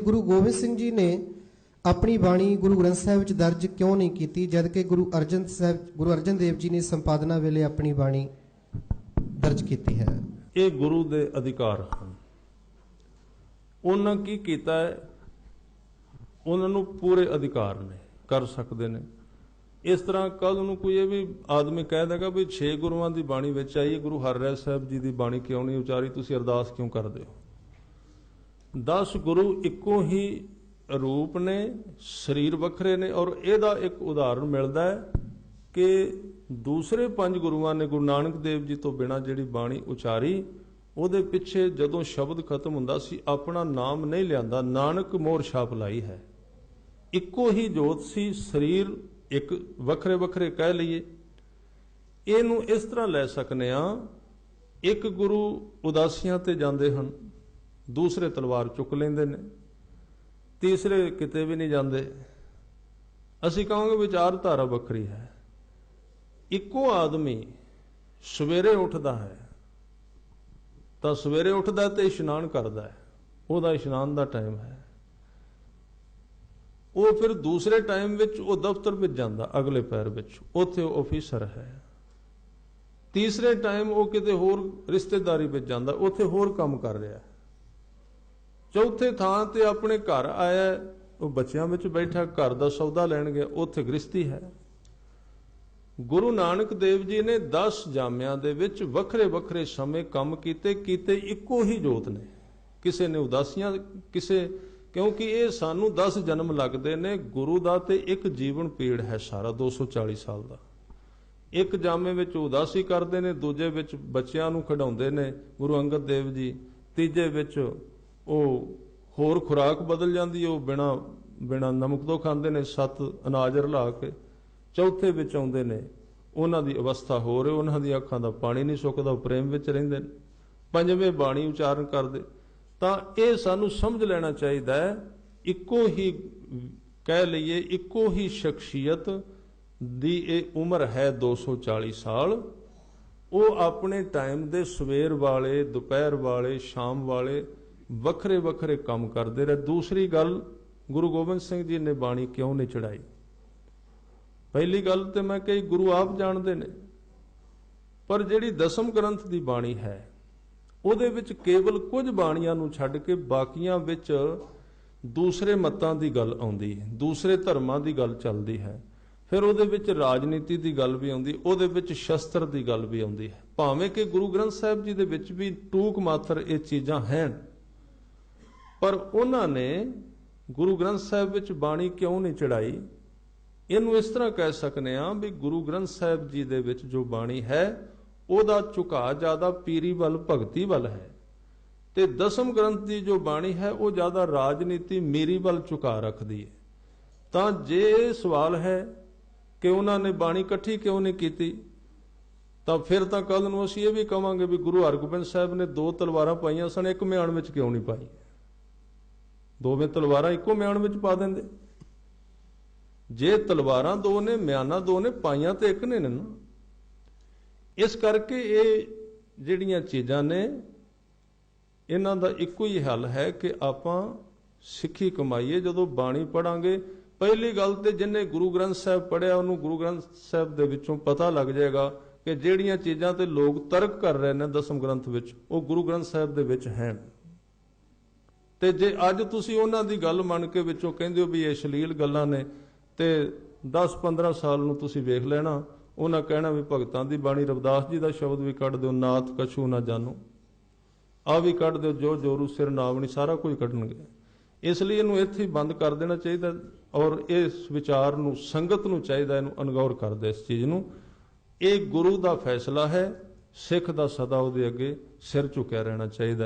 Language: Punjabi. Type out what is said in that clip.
ਗੁਰੂ ਗੋਬਿੰਦ ਸਿੰਘ ਜੀ ਨੇ ਆਪਣੀ ਬਾਣੀ ਗੁਰੂ ਗ੍ਰੰਥ ਸਾਹਿਬ ਵਿੱਚ ਦਰਜ ਕਿਉਂ ਨਹੀਂ ਕੀਤੀ, ਜਦ ਕਿ ਗੁਰੂ ਅਰਜਨ ਸਾਹਿਬ, ਗੁਰੂ ਅਰਜਨ ਦੇਵ ਜੀ ਨੇ ਸੰਪਾਦਨਾ ਵੇਲੇ ਆਪਣੀ ਬਾਣੀ ਦਰਜ ਕੀਤੀ ਹੈ। ਇਹ ਗੁਰੂ ਦੇ ਅਧਿਕਾਰ ਹਨ। ਉਹਨਾਂ ਕੀ ਕੀਤਾ ਹੈ? ਉਹਨਾਂ ਨੂੰ ਪੂਰੇ ਅਧਿਕਾਰ ਨੇ, ਕਰ ਸਕਦੇ ਨੇ। ਇਸ ਤਰ੍ਹਾਂ ਕੱਲ ਨੂੰ ਕੋਈ ਇਹ ਵੀ ਆਦਮੀ ਕਹਿ ਦੇਗਾ ਵੀ 6 ਗੁਰੂਆਂ ਦੀ ਬਾਣੀ ਵਿੱਚ ਆਈ ਗੁਰੂ ਹਰਿਰਾਏ ਸਾਹਿਬ ਜੀ ਦੀ ਬਾਣੀ ਕਿਉਂ ਨਹੀਂ ਉਚਾਰੀ, ਤੁਸੀਂ ਅਰਦਾਸ ਕਿਉਂ ਕਰਦੇ ਹੋ? 10 ਗੁਰੂ ਇੱਕੋ ਹੀ ਰੂਪ ਨੇ, ਸਰੀਰ ਵੱਖਰੇ ਨੇ ਔਰ ਇਹਦਾ ਇੱਕ ਉਦਾਹਰਣ ਮਿਲਦਾ ਹੈ ਕਿ ਦੂਸਰੇ ਪੰਜ ਗੁਰੂਆਂ ਨੇ ਗੁਰੂ ਨਾਨਕ ਦੇਵ ਜੀ ਤੋਂ ਬਿਨਾ ਜਿਹੜੀ ਬਾਣੀ ਉਚਾਰੀ, ਉਹਦੇ ਪਿੱਛੇ ਜਦੋਂ ਸ਼ਬਦ ਖਤਮ ਹੁੰਦਾ ਸੀ, ਆਪਣਾ ਨਾਮ ਨਹੀਂ ਲਿਆਂਦਾ, ਨਾਨਕ ਮੋਰ ਛਾਪ ਲਾਈ ਹੈ। ਇੱਕੋ ਹੀ ਜੋਤ ਸੀ, ਸਰੀਰ ਇੱਕ ਵੱਖਰੇ ਵੱਖਰੇ ਕਹਿ ਲਈਏ। ਇਹਨੂੰ ਇਸ ਤਰ੍ਹਾਂ ਲੈ ਸਕਨੇ ਆ, ਇੱਕ ਗੁਰੂ ਉਦਾਸੀਆਂ ਤੇ ਜਾਂਦੇ ਹਨ ਦੂਸਰੇ ਤਲਵਾਰ ਚੁੱਕ ਲੈਂਦੇ ਨੇ, ਤੀਸਰੇ ਕਿਤੇ ਵੀ ਨਹੀਂ ਜਾਂਦੇ। ਅਸੀਂ ਕਹਾਂਗੇ ਵਿਚਾਰਧਾਰਾ ਵੱਖਰੀ ਹੈ। ਇੱਕੋ ਆਦਮੀ ਸਵੇਰੇ ਉੱਠਦਾ ਹੈ, ਤਾਂ ਸਵੇਰੇ ਉੱਠਦਾ ਤੇ ਇਸ਼ਨਾਨ ਕਰਦਾ ਹੈ। ਉਹਦਾ ਇਸ਼ਨਾਨ ਦਾ ਟਾਈਮ ਹੈ। ਉਹ ਫਿਰ ਦੂਸਰੇ ਟਾਈਮ ਵਿੱਚ ਉਹ ਦਫ਼ਤਰ ਵਿੱਚ ਜਾਂਦਾ, ਅਗਲੇ ਪੈਰ ਵਿੱਚ। ਉੱਥੇ ਉਹ ਅਫੀਸਰ ਹੈ। ਤੀਸਰੇ ਟਾਈਮ ਉਹ ਕਿਤੇ ਹੋਰ ਰਿਸ਼ਤੇਦਾਰੀ ਵਿੱਚ ਜਾਂਦਾ, ਉੱਥੇ ਹੋਰ ਕੰਮ ਕਰ ਰਿਹਾ ਹੈ। ਚੌਥੇ ਥਾਂ ਤੇ ਆਪਣੇ ਘਰ ਆਇਆ ਉਹ ਬੱਚਿਆਂ ਵਿੱਚ ਬੈਠਾ, ਘਰ ਦਾ ਸੌਦਾ ਲੈਣ ਗਿਆ ਉੱਥੇ ਗ੍ਰਸਤੀ ਹੈ। ਗੁਰੂ ਨਾਨਕ ਦੇਵ ਜੀ ਨੇ 10 ਜਾਮਿਆਂ ਦੇ ਵਿੱਚ ਵੱਖਰੇ ਵੱਖਰੇ ਸਮੇਂ ਕੰਮ ਕੀਤੇ ਕੀਤੇ ਇੱਕੋ ਹੀ ਜੋਤ ਨੇ। ਕਿਸੇ ਨੇ ਉਦਾਸੀਆਂ, ਕਿਸੇ, ਕਿਉਂਕਿ ਇਹ ਸਾਨੂੰ 10 ਜਨਮ ਲੱਗਦੇ ਨੇ, ਗੁਰੂ ਦਾ ਤੇ ਇੱਕ ਜੀਵਨ ਪੀੜ ਹੈ ਸਾਰਾ 240 ਸਾਲ ਦਾ। ਇੱਕ ਜਾਮੇ ਵਿੱਚ ਉਦਾਸੀ ਕਰਦੇ ਨੇ, ਦੂਜੇ ਵਿੱਚ ਬੱਚਿਆਂ ਨੂੰ ਖਿਡਾਉਂਦੇ ਨੇ ਗੁਰੂ ਅੰਗਦ ਦੇਵ ਜੀ, ਤੀਜੇ ਵਿੱਚ ਉਹ ਹੋਰ ਖੁਰਾਕ ਬਦਲ ਜਾਂਦੀ ਹੈ, ਉਹ ਬਿਨਾ ਬਿਨਾ ਨਮਕ ਤੋਂ ਖਾਂਦੇ ਨੇ ਸੱਤ ਅਨਾਜ ਰਲਾ ਕੇ ਚੌਥੇ ਵਿੱਚ ਆਉਂਦੇ ਨੇ। ਉਹਨਾਂ ਦੀ ਅਵਸਥਾ ਹੋਰ ਹੈ ਉਹਨਾਂ ਦੀਆਂ ਅੱਖਾਂ ਦਾ ਪਾਣੀ ਨਹੀਂ ਸੁੱਕਦਾ ਪ੍ਰੇਮ ਵਿੱਚ ਰਹਿੰਦੇ ਨੇ। ਪੰਜਵੇਂ ਬਾਣੀ ਉਚਾਰਨ ਕਰਦੇ ਤਾਂ ਇਹ ਸਾਨੂੰ ਸਮਝ ਲੈਣਾ ਚਾਹੀਦਾ ਹੈ ਇੱਕੋ ਹੀ ਕਹਿ ਲਈਏ ਇੱਕੋ ਹੀ ਸ਼ਖਸੀਅਤ ਦੀ ਇਹ ਉਮਰ ਹੈ 240 ਸਾਲ। ਉਹ ਆਪਣੇ ਟਾਈਮ ਦੇ ਸਵੇਰ ਵਾਲੇ ਦੁਪਹਿਰ ਵਾਲੇ ਸ਼ਾਮ ਵਾਲੇ ਵੱਖਰੇ ਵੱਖਰੇ ਕੰਮ ਕਰਦੇ ਰਹੇ। ਦੂਸਰੀ ਗੱਲ, ਗੁਰੂ ਗੋਬਿੰਦ ਸਿੰਘ ਜੀ ਨੇ ਬਾਣੀ ਕਿਉਂ ਨਹੀਂ ਚੜਾਈ ਪਹਿਲੀ ਗੱਲ ਤੇ ਮੈਂ ਕਹੀ, ਗੁਰੂ ਆਪ ਜਾਣਦੇ ਨੇ। ਪਰ ਜਿਹੜੀ ਦਸਮ ਗ੍ਰੰਥ ਦੀ ਬਾਣੀ ਹੈ, ਉਹਦੇ ਵਿੱਚ ਕੇਵਲ ਕੁਝ ਬਾਣੀਆਂ ਨੂੰ ਛੱਡ ਕੇ ਬਾਕੀਆਂ ਵਿੱਚ ਦੂਸਰੇ ਮਤਾਂ ਦੀ ਗੱਲ ਆਉਂਦੀ ਹੈ, ਦੂਸਰੇ ਧਰਮਾਂ ਦੀ ਗੱਲ ਚੱਲਦੀ ਹੈ। ਫਿਰ ਉਹਦੇ ਵਿੱਚ ਰਾਜਨੀਤੀ ਦੀ ਗੱਲ ਵੀ ਆਉਂਦੀ, ਉਹਦੇ ਵਿੱਚ ਸ਼ਸਤਰ ਦੀ ਗੱਲ ਵੀ ਆਉਂਦੀ ਹੈ। ਭਾਵੇਂ ਕਿ ਗੁਰੂ ਗ੍ਰੰਥ ਸਾਹਿਬ ਜੀ ਦੇ ਵਿੱਚ ਵੀ ਟੂਕ ਮਾਤਰ ਇਹ ਚੀਜ਼ਾਂ ਹਨ ਪਰ ਉਹਨਾਂ ਨੇ ਗੁਰੂ ਗ੍ਰੰਥ ਸਾਹਿਬ ਵਿੱਚ ਬਾਣੀ ਕਿਉਂ ਨਹੀਂ ਚੜਾਈ? ਇਹਨੂੰ ਇਸ ਤਰ੍ਹਾਂ ਕਹਿ ਸਕਨੇ ਆ ਵੀ ਗੁਰੂ ਗ੍ਰੰਥ ਸਾਹਿਬ ਜੀ ਦੇ ਵਿੱਚ ਜੋ ਬਾਣੀ ਹੈ, ਉਹਦਾ ਝੁਕਾਅ ਜ਼ਿਆਦਾ ਪੀਰੀ ਵੱਲ, ਭਗਤੀ ਵੱਲ ਹੈ। ਤੇ ਦਸਮ ਗ੍ਰੰਥ ਦੀ ਜੋ ਬਾਣੀ ਹੈ, ਉਹ ਜ਼ਿਆਦਾ ਰਾਜਨੀਤੀ ਮੀਰੀ ਵੱਲ ਝੁਕਾ ਰੱਖਦੀ ਹੈ। ਤਾਂ ਜੇ ਇਹ ਸਵਾਲ ਹੈ ਕਿ ਉਹਨਾਂ ਨੇ ਬਾਣੀ ਇਕੱਠੀ ਕਿਉਂ ਨਹੀਂ ਕੀਤੀ, ਤਾਂ ਫਿਰ ਤਾਂ ਕੱਲ ਨੂੰ ਅਸੀਂ ਇਹ ਵੀ ਕਵਾਂਗੇ ਵੀ ਗੁਰੂ ਹਰਗੋਬਿੰਦ ਸਾਹਿਬ ਨੇ ਦੋ ਤਲਵਾਰਾਂ ਪਾਈਆਂ ਸਨ, ਇੱਕ ਮਿਆਨ ਵਿੱਚ ਕਿਉਂ ਨਹੀਂ ਪਾਈ? ਦੋਵੇਂ ਤਲਵਾਰਾਂ ਇੱਕੋ ਮਿਆਨ ਵਿੱਚ ਪਾ ਦਿੰਦੇ। ਜੇ ਤਲਵਾਰਾਂ ਦੋ ਨੇ, ਮਿਆਨਾਂ ਦੋ ਨੇ, ਪਾਈਆਂ ਤੇ ਇੱਕ ਨੇ ਨਾ ਇਸ ਕਰਕੇ ਇਹ ਜਿਹੜੀਆਂ ਚੀਜ਼ਾਂ ਨੇ, ਇਹਨਾਂ ਦਾ ਇੱਕੋ ਹੀ ਹੱਲ ਹੈ ਕਿ ਆਪਾਂ ਸਿੱਖੀ ਕਮਾਈਏ। ਜਦੋਂ ਬਾਣੀ ਪੜਾਂਗੇ, ਪਹਿਲੀ ਗੱਲ ਤੇ ਜਿਨੇ ਗੁਰੂ ਗ੍ਰੰਥ ਸਾਹਿਬ ਪੜਿਆ ਉਹਨੂੰ ਗੁਰੂ ਗ੍ਰੰਥ ਸਾਹਿਬ ਦੇ ਵਿੱਚੋਂ ਪਤਾ ਲੱਗ ਜਾਏਗਾ ਕਿ ਜਿਹੜੀਆਂ ਚੀਜ਼ਾਂ ਤੇ ਲੋਕ ਤਰਕ ਕਰ ਰਹੇ ਨੇ ਦਸਮ ਗ੍ਰੰਥ ਵਿੱਚ, ਉਹ ਗੁਰੂ ਗ੍ਰੰਥ ਸਾਹਿਬ ਦੇ ਵਿੱਚ ਹਨ। ਤੇ ਜੇ ਅੱਜ ਤੁਸੀਂ ਉਹਨਾਂ ਦੀ ਗੱਲ ਮੰਨ ਕੇ ਵਿੱਚੋਂ ਕਹਿੰਦੇ ਹੋ ਵੀ ਇਹ ਅਸ਼ਲੀਲ ਗੱਲਾਂ ਨੇ, ਤੇ 10-15 ਸਾਲ ਨੂੰ ਤੁਸੀਂ ਵੇਖ ਲੈਣਾ, ਉਹਨਾਂ ਕਹਿਣਾ ਵੀ ਭਗਤਾਂ ਦੀ ਬਾਣੀ, ਰਵਿਦਾਸ ਜੀ ਦਾ ਸ਼ਬਦ ਵੀ ਕੱਢ ਦਿਓ, ਨਾਥ ਕਛੂ ਨਾ ਜਾਣੋ। ਆ ਵੀ ਕੱਢ ਦਿਓ, ਜੋ ਜੋਰੂ ਸਿਰ ਨਾਵਣੀ ਸਾਰਾ ਕੁਝ ਕੱਢਣਗੇ। ਇਸ ਲਈ ਇਹਨੂੰ ਇੱਥੇ ਹੀ ਬੰਦ ਕਰ ਦੇਣਾ ਚਾਹੀਦਾ ਔਰ ਇਸ ਵਿਚਾਰ ਨੂੰ, ਸੰਗਤ ਨੂੰ ਚਾਹੀਦਾ ਇਹਨੂੰ ਅਨਗੌਰ ਕਰ ਇਸ ਚੀਜ਼ ਨੂੰ। ਇਹ ਗੁਰੂ ਦਾ ਫੈਸਲਾ ਹੈ, ਸਿੱਖ ਦਾ ਸਦਾ ਉਹਦੇ ਅੱਗੇ ਸਿਰ ਝੁਕਿਆ ਰਹਿਣਾ ਚਾਹੀਦਾ।